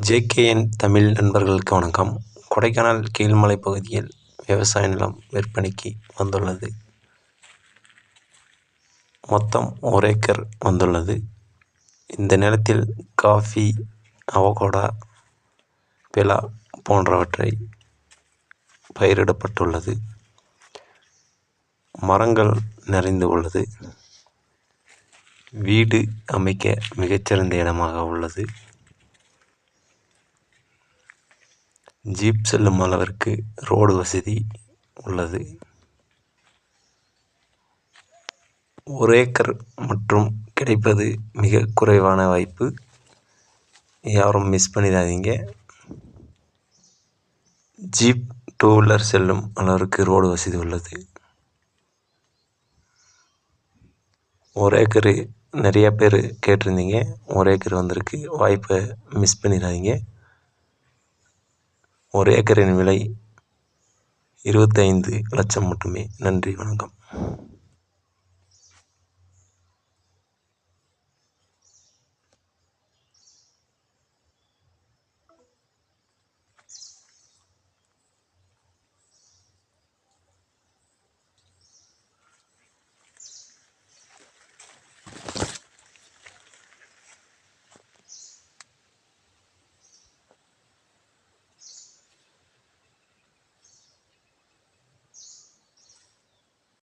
JKN Tamil நண்பர்களுக்கு வணக்கம். கொடைக்கானல் கீழ்மலை பகுதியில் விவசாய நிலம் விற்பனைக்கு வந்துள்ளது. மொத்தம் ஒரு ஏக்கர் வந்துள்ளது. இந்த நிலத்தில் காஃபி அவகோடா பிலா போன்றவற்றை பயிரிடப்பட்டுள்ளது. மரங்கள் நிறைந்து உள்ளது. வீடு அமைக்க மிகச்சிறந்த இடமாக உள்ளது. ஜீப் செல்லும் அளவிற்கு ரோடு வசதி உள்ளது. ஒரு ஏக்கர் மற்றும் கிடைப்பது மிக குறைவான வாய்ப்பு. யாரும் மிஸ் பண்ணிடாதீங்க. ஜீப் டூ வீலர் செல்லும் அளவிற்கு ரோடு வசதி உள்ளது. ஒரு ஏக்கரு நிறையா பேர் கேட்டிருந்தீங்க. ஒரு ஏக்கர் வந்திருக்கு. வாய்ப்பை மிஸ் பண்ணிடாதீங்க. ஒரு ஏக்கரின் விலை இருபத்தைந்து லட்சம் மட்டுமே. நன்றி வணக்கம்.